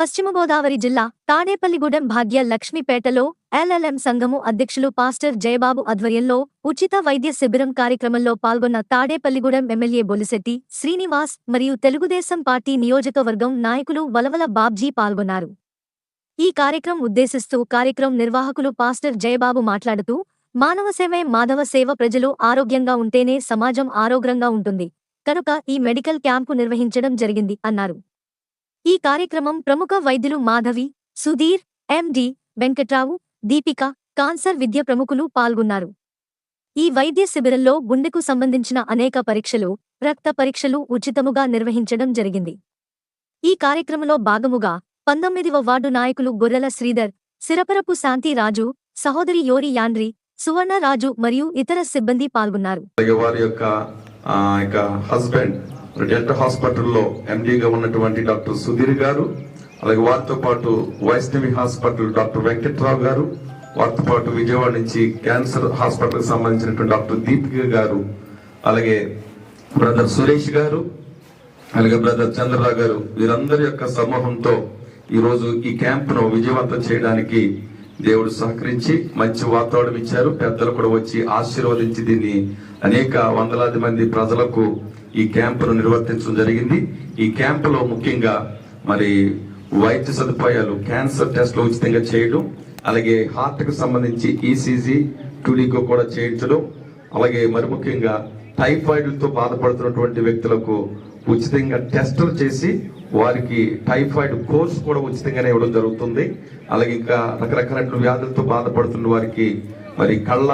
పశ్చిమ గోదావరి జిల్లా తాడేపల్లిగూడెం భాగ్య లక్ష్మీపేటలో ఎల్ఎల్ఎం సంఘము అధ్యక్షులు పాస్టర్ జయబాబు ఆధ్వర్యంలో ఉచిత వైద్య శిబిరం కార్యక్రమంలో పాల్గొన్న తాడేపల్లిగూడెం ఎమ్మెల్యే బొలిశెట్టి శ్రీనివాస్ మరియు తెలుగుదేశం పార్టీ నియోజకవర్గం నాయకులు వలవల బాబ్జీ పాల్గొన్నారు. ఈ కార్యక్రమం ఉద్దేశిస్తూ కార్యక్రమం నిర్వాహకులు పాస్టర్ జయబాబు మాట్లాడుతూ మానవ సేవే మాధవ సేవ ప్రజలు ఆరోగ్యంగా ఉంటేనే సమాజం ఆరోగ్యంగా ఉంటుంది. కనుక ఈ మెడికల్ క్యాంపు నిర్వహించడం జరిగింది అన్నారు. ఈ కార్యక్రమం ప్రముఖ వైద్యులు మాధవి సుధీర్ ఎండి వెంకట్రావు దీపిక కాన్సర్ విద్య ప్రముఖులు పాల్గొన్నారు. ఈ వైద్య శిబిరంలో గుండెకు సంబంధించిన అనేక పరీక్షలు రక్త పరీక్షలు ఉచితముగా నిర్వహించడం జరిగింది. ఈ కార్యక్రమంలో భాగముగా పంతొమ్మిదివ వార్డు నాయకులు గొర్రెల శ్రీధర్ సిరపరపు శాంతి రాజు సహోదరి యోరి యాండ్రి సువర్ణరాజు మరియు ఇతర సిబ్బంది పాల్గొన్నారు. వారి యొక్క హస్బెండ్ డెల్టా హాస్పిటల్లో ఎండీగా ఉన్నటువంటి డాక్టర్ సుధీర్ గారు అలాగే వారితో పాటు వైష్ణవి హాస్పిటల్ డాక్టర్ వెంకట్రావు గారు వారితో పాటు విజయవాడ నుంచి క్యాన్సర్ హాస్పిటల్కి సంబంధించినటువంటి డాక్టర్ దీపిక గారు అలాగే బ్రదర్ సురేష్ గారు అలాగే బ్రదర్ చంద్రరావు గారు వీరందరి యొక్క సమూహంతో ఈరోజు ఈ క్యాంప్ను విజయవంతం చేయడానికి దేవుడు సహకరించి మంచి వాతావరణం ఇచ్చారు. పెద్దలు కూడా వచ్చి ఆశీర్వదించి దీన్ని అనేక వందలాది మంది ప్రజలకు ఈ క్యాంపును నిర్వర్తించడం జరిగింది. ఈ క్యాంపులో ముఖ్యంగా మరి వైద్య సదుపాయాలు క్యాన్సర్ టెస్ట్లు ఉచితంగా చేయడం అలాగే హార్ట్కు సంబంధించి ఈసీజీ టూడీకో కూడా చేయించడం అలాగే మరి ముఖ్యంగా టైఫాయిడ్తో బాధపడుతున్నటువంటి వ్యక్తులకు ఉచితంగా టెస్టులు చేసి వారికి టైఫాయిడ్ కోర్స్ కూడా ఉచితంగానే ఇవ్వడం జరుగుతుంది. అలాగే ఇంకా రకరకాల వ్యాధులతో బాధపడుతున్న వారికి మరి కళ్ళ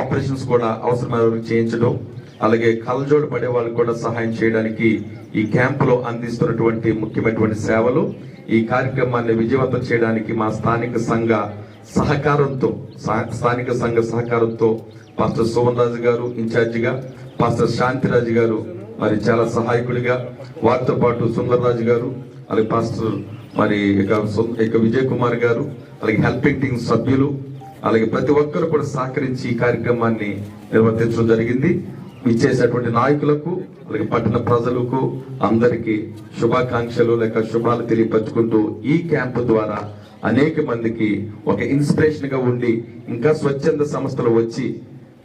ఆపరేషన్స్ కూడా అవసరమైన చేయించడం అలాగే కళ్ళజోడు పడే వాళ్ళకి కూడా సహాయం చేయడానికి ఈ క్యాంపులో అందిస్తున్నటువంటి ముఖ్యమైనటువంటి సేవలు ఈ కార్యక్రమాన్ని విజయవంతం చేయడానికి మా స్థానిక సంఘ సహకారంతో సా- స్థానిక సంఘ సహకారంతో పాస్టర్ సోమన్ రాజు గారు ఇన్ఛార్జిగా పాస్టర్ శాంతిరాజు గారు మరి చాలా సహాయకుడిగా వారితో పాటు సుందరరాజు గారు అలాగే పాస్టర్ మరి ఇక విజయ్ కుమార్ గారు అలాగే హెల్పింగ్ టీమ్ సభ్యులు అలాగే ప్రతి ఒక్కరు కూడా సహకరించి ఈ కార్యక్రమాన్ని నిర్వర్తించడం జరిగింది. ఇచ్చేసేటువంటి నాయకులకు అలాగే పట్టణ ప్రజలకు అందరికీ శుభాకాంక్షలు లేక శుభాలు తెలియపరుచుకుంటూ ఈ క్యాంపు ద్వారా అనేక మందికి ఒక ఇన్స్పిరేషన్గా ఉండి ఇంకా స్వచ్ఛంద సంస్థలు వచ్చి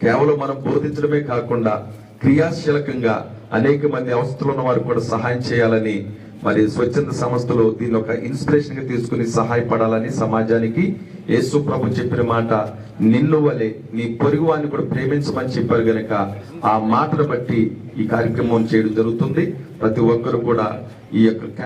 కేవలం మనం బోధించడమే కాకుండా క్రియాశీలకంగా అనేక మంది అవస్థలు ఉన్న వారికి కూడా సహాయం చేయాలని మరి స్వచ్ఛంద సంస్థలు దీని ఒక ఇన్స్పిరేషన్గా తీసుకుని సహాయపడాలని సమాజానికి యేసు ప్రభు చెప్పిన మాట నిన్ను వలె నీ పొరుగు వారిని కూడా ప్రేమించమని చెప్పారు గనక ఆ మాటను బట్టి ఈ కార్యక్రమం చేయడం జరుగుతుంది. ప్రతి ఒక్కరు కూడా ఈ యొక్క